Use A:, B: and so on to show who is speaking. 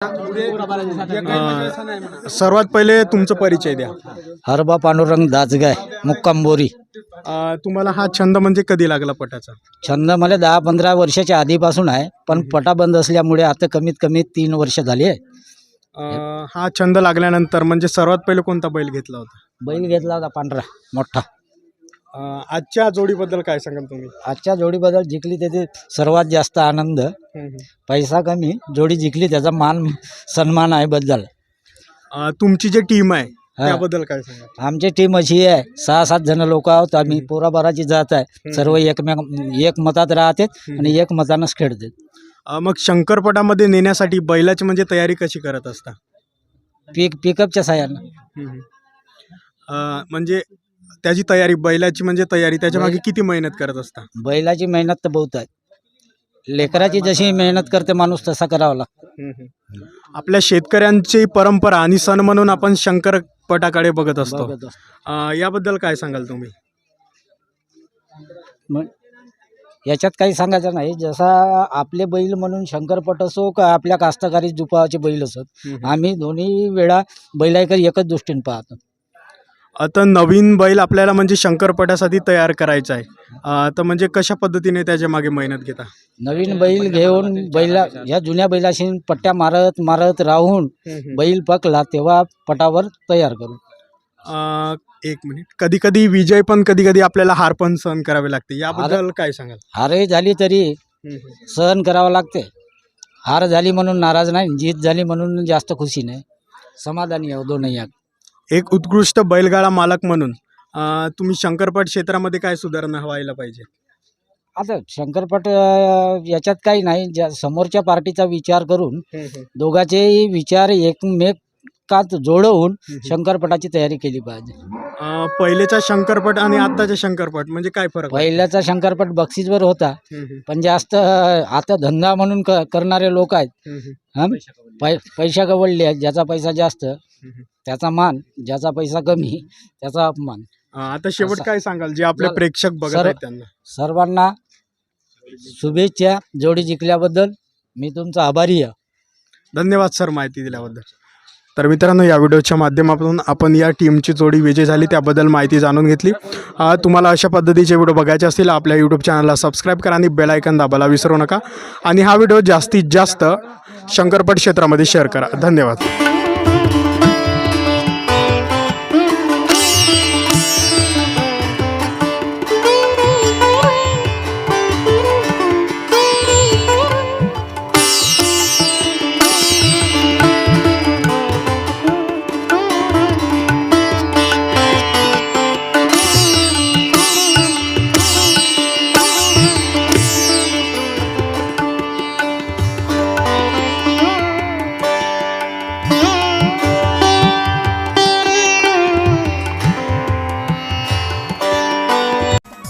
A: अ, सर्वात पहिले तुमचं परिचय द्या.
B: हरबा पांडुरंग दासगाय मुक्काम बोरी
A: अ, तुम्हाला हा छंद म्हणजे कधी लागला पटाचा?
B: छंद मला दहा पंधरा वर्षाच्या आधीपासून आहे पण पटा बंद असल्यामुळे आता कमीत कमी तीन वर्ष झाली आहे.
A: अ, हा छंद लागल्यानंतर म्हणजे सर्वात पहिले कोणता बैल घेतला होता?
B: बैल घेतला होता पांढरा मोठा.
A: अ, आजच्या जोडीबद्दल काय सांगाल तुम्ही?
B: आजच्या जोडीबद्दल जिंकली त्याचे सर्वात जास्त आनंद पैसा कमी जोडी जिंकली त्याचा मान सन्मान आहे बद्दल
A: अ, तुमची जी टीम आहे. त्याबद्दल काय सांगाल?
B: आमची टीम अशी आहे सहा सात जण लोक आहोत आम्ही पोराबाराची जात आहे. सर्व एकमेक एक मतात राहते आणि एक मतानंच खेळते
A: अ, मग शंकरपटामध्ये नेण्यासाठी बैलाची म्हणजे तयारी कशी करत असता?
B: पिक पिकअपच्या साह्यानं
A: अ, म्हणजे त्याची तयारी बैलाची म्हणजे तयारी त्याच्यामागे किती मेहनत करत असता?
B: बैलाची मेहनत तर बहुत आहे. लेकराची जशी मेहनत करते माणूस तसा करावा लागतो.
A: आपल्या शेतकऱ्यांची परंपरा आणि सण म्हणून आपण शंकरपटाकडे बघत असतो.
B: बघत असतो.
A: अ, याबद्दल काय सांगाल तुम्ही?
B: मग याच्यात काही सांगायचं नाही. जसा आपले बैल म्हणून शंकरपट असो का आपल्या कास्तकारी जुपाचे बैल असत आम्ही दोन्ही वेळा बैलाकडे एकच दृष्टीने पाहतो.
A: आता नवीन बैल आपल्याला म्हणजे शंकरपटासाठी तयार करायचा आहे. तर म्हणजे कशा पद्धतीने त्याच्यामागे मेहनत घेता?
B: नवीन बैल घेऊन बैला ह्या जुन्या बैलाशी पट्ट्या मारत मारत राहून बैल पकला तेव्हा पटावर तयार करू.
A: एक मिनिट. कधी कधी विजय पण कधी कधी आपल्याला हार पण सहन करावे लागते. याबद्दल काय सांगाल?
B: हारही झाली तरी सहन करावं लागते. हार झाली म्हणून नाराज नाही जीत झाली म्हणून जास्त खुशी नाही. समाधानी आहे दोनही.
A: एक उत्कृष्ट बैलगाडा मालक म्हणून अ, तुम्ही शंकरपट क्षेत्रामध्ये काय सुधारणा व्हायला पाहिजे?
B: आता शंकरपट अं, याच्यात काही नाही. ज्या समोरच्या पार्टीचा विचार करून दोघांचेही विचार एकमेकात जोडवून शंकरपटाची तयारी केली पाहिजे.
A: अ, पहिलेचा शंकरपट आणि आत्ताचा शंकरपट म्हणजे काय फरक आहे?
B: पहिल्याचा शंकरपट बक्षीसवर होता.
A: हम्म, हम्म,
B: पण जास्त आता धंदा म्हणून क करणारे लोक आहेत
A: हम्म, हम्म.
B: हं? पै पैसा गवळले आहेत ज्याचा पैसा जास्त त्याचा मान ज्याचा पैसा कमी त्याचा अपमान.
A: अ, आता शेवट काय सांगाल जे आपले. प्रेक्षक बघत
B: सर-
A: आहेत त्यांना?
B: सर्वांना शुभेच्छा जोडी जिंकल्याबद्दल मी तुमचा आभारी आहे.
A: धन्यवाद सर माहिती दिल्याबद्दल. तर मित्रांनो या व्हिडिओच्या माध्यमातून आपण या टीमची जोडी विजय झाली त्याबद्दल माहिती जाणून घेतली. तुम्हाला अशा पद्धतीचे व्हिडिओ बघायचे असतील आपल्या यूट्यूब चॅनलला सबस्क्राईब करा आणि बेलायकन दाबायला विसरू नका. आणि हा व्हिडिओ जास्तीत जास्त शंकरपट क्षेत्रामध्ये शेअर करा. धन्यवाद.